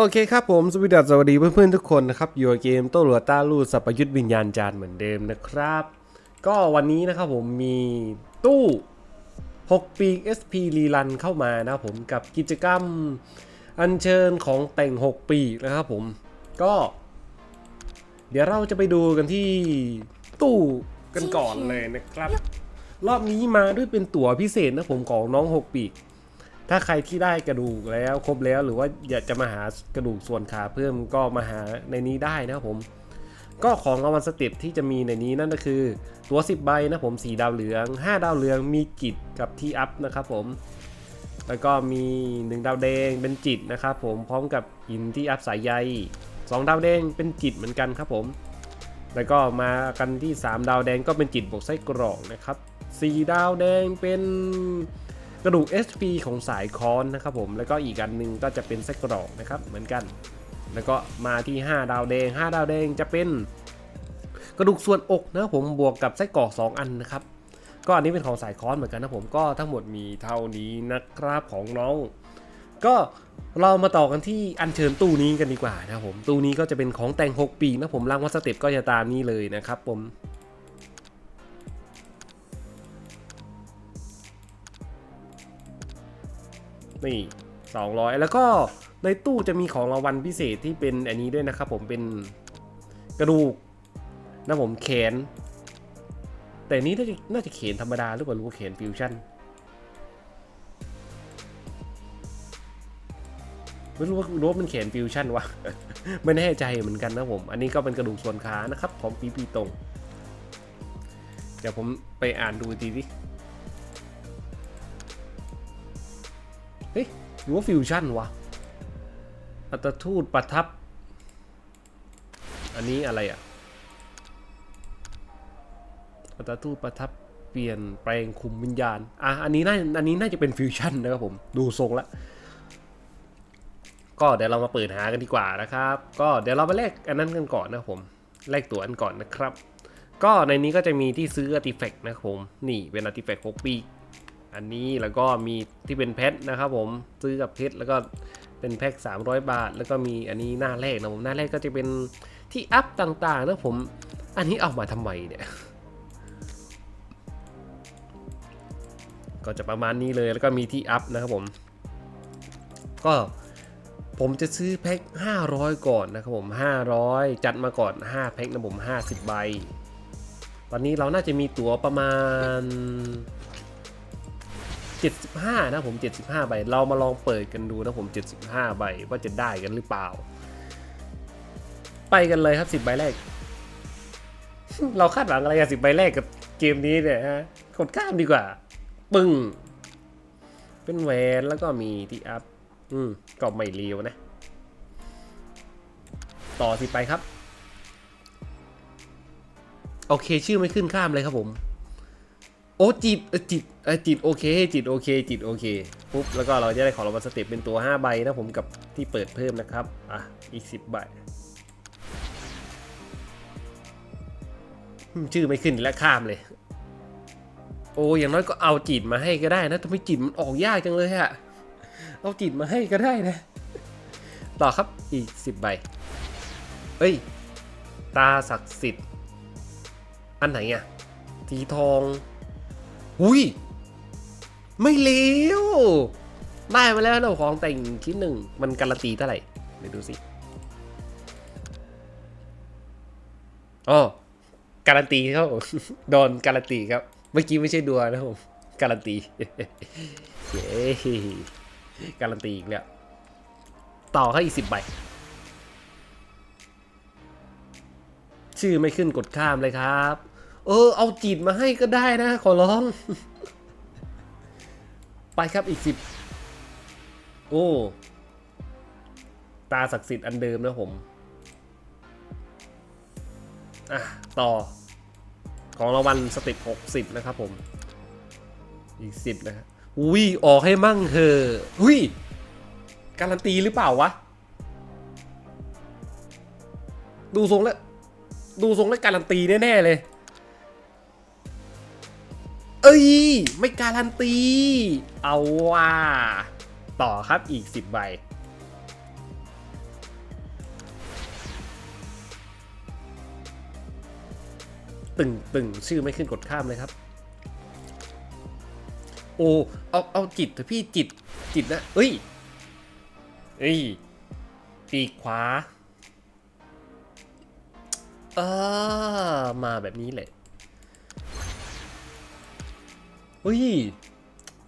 โอเคครับผมสวัสดีสวัสดีเพื่อนๆทุกคนนะครับอยู่เกมโต้หลัวต้าลู่สัพยุทธวิญญาณจารย์เหมือนเดิมนะครับ ก็วันนี้นะครับผมมีตู้ 6 ปี SP รีรันเข้ามานะผมกับกิจกรรมอัญเชิญของแต่ง 6 ปีนะครับผมก็ เดี๋ยวเราจะไปดูกันที่ตู้กันก่อนเลยนะครับ รอบนี้มาด้วยเป็นตั๋วพิเศษนะผมของน้อง 6 ปี ถ้าใครที่ได้กระดูกแล้วครบแล้วหรือว่าอยากจะมาหากระดูกส่วนขาเพิ่มก็มาหาในนี้ได้นะครับผม ก็ของรางวัลสเต็ปที่จะมีในนี้นั่นก็คือ ตัว 10 ใบนะผมสีดาวเหลือง 5 ดาวเหลืองมีจิตกับที่อัพนะครับผม แล้วก็มี 1 ดาวแดงเป็นจิตนะครับผมพร้อมกับหินที่อัพสายใย 2 ดาวแดงเป็นจิตเหมือนกันครับผม แล้วก็มากันที่ 3 ดาวแดงก็เป็นจิตบวกไส้กรอกนะครับ4ดาวแดงเป็น ระดูก SP ของสายคอนนะครับผมแล้วก็อีกอันหนึ่งก็จะเป็นไส้กรอกนะครับเหมือนกัน แล้วก็มาที่ 5 ดาวแดง 5 ดาวแดงจะเป็นกระดูกส่วนอกนะครับผมบวกกับไส้กรอก 2 อันนะครับก็อันนี้เป็นของสายคอนเหมือนกันนะผมก็ทั้งหมดมีเท่านี้นะครับของน้อง ก็เรามาต่อกันที่อัญเชิญตู้นี้กันดีกว่านะครับผมตู้นี้ก็จะเป็นของแต่ง 6 ปีนะผมรางวัลสเต็ปก็จะตามนี้เลยนะครับผม นี่200 แล้วก็ในตู้จะมีของรางวัลพิเศษที่เป็นอันนี้ด้วยนะครับผมเป็นกระดูกนะผมแขน แต่นนี้น่าจะน่าจะเขนธรรมดาหรือเปล่ารู้ว่าเขนฟิวชั่นไม่รู้ว่ารู้ว่ามันเขนฟิวชั่นวะไม่แน่ใจเหมือนกันนะผม อันนี้ก็เป็นกระดูกส่วนขานะครับ ของปีปีตรง เดี๋ยวผมไปอ่านดูดีดิ รือว่าฟิวชั่นวะอัตทูตประทับ อันนี้อะไรอะอัตทูตประทับเปลี่ยนแปลงคุมวิญญาณ อะ อันนี้น่า อันนี้น่าจะเป็นฟิวชั่นนะครับผม ดูทรงละ ก็เดี๋ยวเรามาเปิดหากันดีกว่านะครับ ก็เดี๋ยวเราไปแลกอันนั้นกันก่อนนะผม แลกตัวอันก่อนนะครับ ก็ในนี้ก็จะมีที่ซื้ออาร์ติแฟกต์นะครับผม นี่เป็นอาร์ติแฟกต์6ปี อันนี้แล้วก็มีที่เป็นเพชรนะครับผมซื้อกับเพชรแล้วก็เป็นแพ็ค300 บาท แล้วก็มีอันนี้หน้าแรกนะผมหน้าแรกก็จะเป็นที่อัพต่างๆนะผมอันนี้เอามาทำไมเนี่ยก็จะประมาณนี้เลยแล้วก็มีที่อัพนะครับผมก็ผมจะซื้อแพ็ค500 ก่อนนะครับผม 500 จัดมาก่อน 5 แพ็คนะผม 50 ใบ ตอนนี้เราน่าจะมีตั๋วประมาณ 75 นะผม 75 ใบ เรามาลองเปิดกันดูนะผม 75 ใบ ว่าจะได้กันหรือเปล่า ไปกันเลยครับ 10 ใบแรก เราคาดหวังอะไรกับ10 ใบแรกกับเกมนี้เนี่ยฮะกดข้ามดีกว่า ปึ้ง เป็นแหวนแล้วก็มีที่อัพ อืมก็ไม่เลียวนะ ต่อสิไปครับ โอเค ชื่อไม่ขึ้นข้ามเลยครับผม โอ้จิตจิตจิตโอเคจิตโอเคจิตโอเคปุ๊บแล้วก็เราจะได้ของรางวัลสเต็ปเป็นตัว 5 ใบนะผมกับที่เปิดเพิ่มนะครับ อะ อีก 10 ใบ ชื่อไม่ขึ้นแล้วข้ามเลย โอ้อย่างน้อยก็เอาจิตมาให้ก็ได้นะทำไมจิตมันออกยากจังเลยอะเอาจิตมาให้ก็ได้นะ ต่อครับอีก 10 ใบ เอ้ย ตาศักดิ์สิทธิ์ อันไหนอะสีทอง อุ้ย ไม่เลวได้มาแล้วเราของแต่งชิ้นหนึ่ง มันการันตีเท่าไหร่เดี๋ยวดูสิอ๋อการันตีครับผมโดนการันตีครับ เมื่อกี้ไม่ใช่ดัวนะผมการันตีเย้การันตีอีกแล้วต่อให้อีกสิบใบ ชื่อไม่ขึ้นกดข้ามเลยครับ เออ เอาจีดมาให้ก็ได้นะ ขอร้อง ไปครับอีกสิบโอ้ ตาศักดิ์สิทธิ์อันเดิมนะผม อะ ต่อ ของรางวัลสต็ปหกสิบนะครับผม อีกสิบนะครับอุ้ย ออกให้มั่งเถอะอุ้ย การันตีหรือเปล่าวะ ดูทรงแล้ว ดูทรงแล้วการันตีแน่ ๆ เลย อ้ย ไม่การันตี เอาว่า ต่อครับอีก 10 ใบ ตึงตึงชื่อไม่ขึ้นกดข้ามเลยครับ โอ้เอาเอาจิตเถอะพี่จิตจิตนะ เอ้ย เอ้ย ปีขวา เออมาแบบนี้แหละ ฮ้ย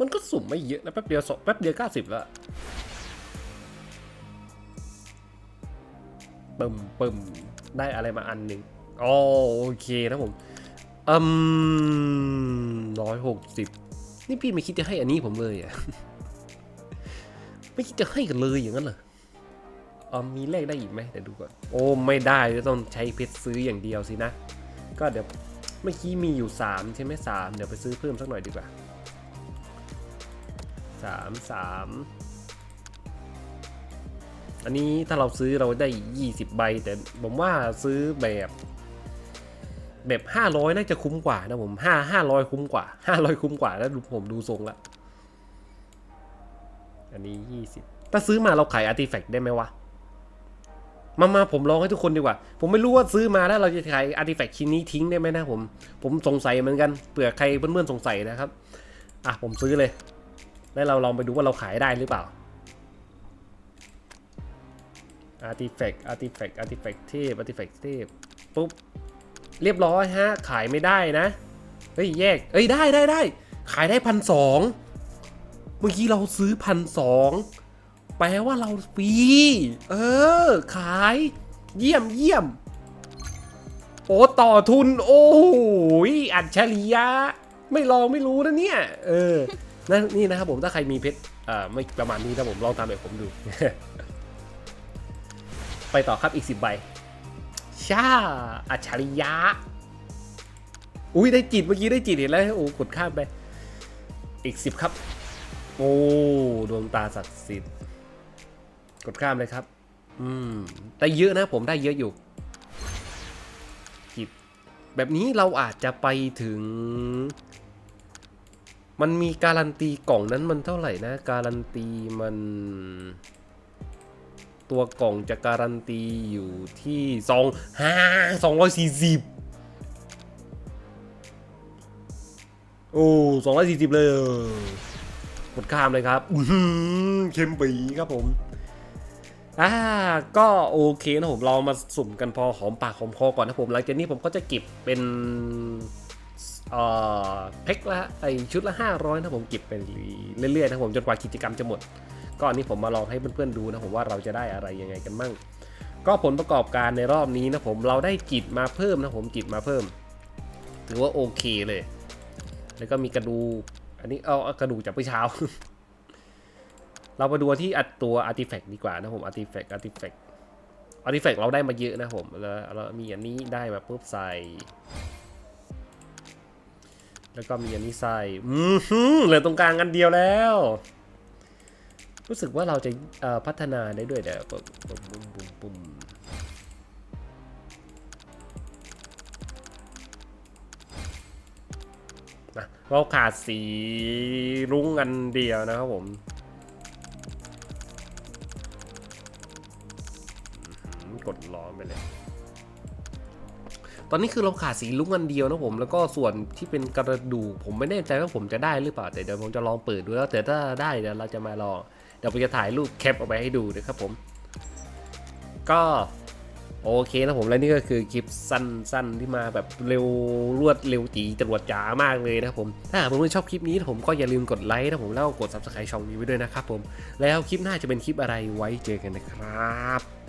มันก็สุ่มไม่เยอะนะแป๊บเดียวสองแป๊บเดียวเก้าสิบแล้วปึมปึมได้อะไรมาอันหนึ่งอ๋อโอเคนะผมอืมร้อยหกสิบนี่พี่ไม่คิดจะให้อันนี้ผมเลยอะ ไม่คิดจะให้กันเลยอย่างนั้นเหรอออมีเลขได้อีกไหมเดี๋ยวดูก่อน โอ้ ไม่ได้จะต้องใช้เพชรซื้ออย่างเดียวสินะ ก็เดี๋ยว เมื่อกี้มีอยู่ 3 ใช่ไหมสามเดี๋ยวไปซื้อเพิ่มสักหน่อยดีกว่าสามสามอันนี้ถ้าเราซื้อเราได้ 20 ใบ แต่ผมว่าซื้อแบบแบบ 500 น่าจะคุ้มกว่านะผม5 500 คุ้มกว่า 500 คุ้มกว่าแล้วผมดูทรงละ อันนี้ 20 ถ้าซื้อมาเราขายอาร์ติแฟกต์ได้ไหมวะ มามาผมลองให้ทุกคนดีกว่า ผมไม่รู้ว่าซื้อมาแล้วเราจะขายอาร์ติแฟกต์ชิ้นนี้ทิ้งได้ไหมนะผม ผมสงสัยเหมือนกัน เผื่อใครเพื่อนๆสงสัยนะครับ อะผมซื้อเลย แล้วเราลองไปดูว่าเราขายได้หรือเปล่า Artifact Artifact Artifact เทพ Artifact เทพปุ๊บ เรียบร้อยฮะ ขายไม่ได้นะ เฮ้ยแยก เอ้ยได้ได้ได้ ขายได้พันสอง เมื่อกี้เราซื้อพันสอง แปลว่าเราฟรี เออ ขาย เยี่ยมเยี่ยม โอ้ ต่อทุน โอ้โหอัจฉริยะ ไม่ลองไม่รู้นะเนี่ย เออนั่นนี่นะครับผมถ้าใครมีเพชรเอ่อไม่ประมาณนี้นะผมลองตามแบบผมดู ไปต่อครับอีกสิบใบชาอัจฉริยะ อุ้ยได้จิตเมื่อกี้ได้จิตเห็นแล้วโอ้กดข้ามไป อีกสิบครับ โอ้ ดวงตาศักดิ์สิทธิ์ กดข้ามเลยครับ อืมได้เยอะนะผมได้เยอะอยู่จิตแบบนี้เราอาจจะไปถึง มันมีการันตีกล่องนั้นมันเท่าไหร่นะ การันตีมัน ตัวกล่องจะการันตีอยู่ที่สองห้าสองร้อยสี่สิบโอ้สองร้อยสี่สิบเลยกดข้ามเลยครับอื้อหือเข้มปีครับผม อ่าก็โอเคนะผมเรามาสุ่มกันพอหอมปากหอมคอก่อนนะผมหลังจากนี้ผมก็จะเก็บเป็นเอ่อเพ็กละไอชุดละ 500นะผมเก็บไปเรื่อยๆนะผมจนกว่ากิจกรรมจะหมด ก็อันนี้ผมมาลองให้เพื่อนๆดูนะผมว่าเราจะได้อะไรยังไงกันมั่งก็ผลประกอบการในรอบนี้นะผมเราได้กิจมาเพิ่มนะผมกิจมาเพิ่มถือว่าโอเคเลย แล้วก็มีกระดูอันนี้เอาเอกระดูกจากเมื่อเช้า เรามาดูที่อัดตัวอาร์ติแฟกต์ดีกว่านะผมอาร์ติแฟกต์อาร์ติแฟกต์อาร์ติแฟกต์เราได้มาเยอะนะผมแล้วเรามีอันนี้ได้มาปุ๊บใส่ แล้วก็มีอันนี้ใส่อืมเหลือตรงกลางอันเดียวแล้ว รู้สึกว่าเราจะพัฒนาได้ด้วยเดี๋ยวปุ่มปุ่มปุ่มปุ่มเราขาดสีรุ้งอันเดียวนะครับผม ตอนนี้คือเราขาดสีลุ้งอันเดียวนะผม แล้วก็ส่วนที่เป็นกระดูกผมไม่แน่ใจว่าผมจะได้หรือเปล่า แต่เดี๋ยวผมจะลองเปิดดูแล้ว แต่ถ้าได้เดี๋ยวเราจะมาลอง เดี๋ยวผมจะถ่ายรูปแคปเอาไปให้ดูนะครับผม ก็โอเคนะผมและนี่ก็คือคลิปสั้นๆที่มาแบบเร็วรวดเร็วจีจรวดจ๋ามากเลยนะครับผม ถ้าหากเพื่อนๆชอบคลิปนี้ผมก็อย่าลืมกดไลค์นะผมแล้วก็กด subscribe ช่องนี้ไว้ด้วยนะครับผม แล้วคลิปหน้าจะเป็นคลิปอะไรไว้เจอกันนะครับ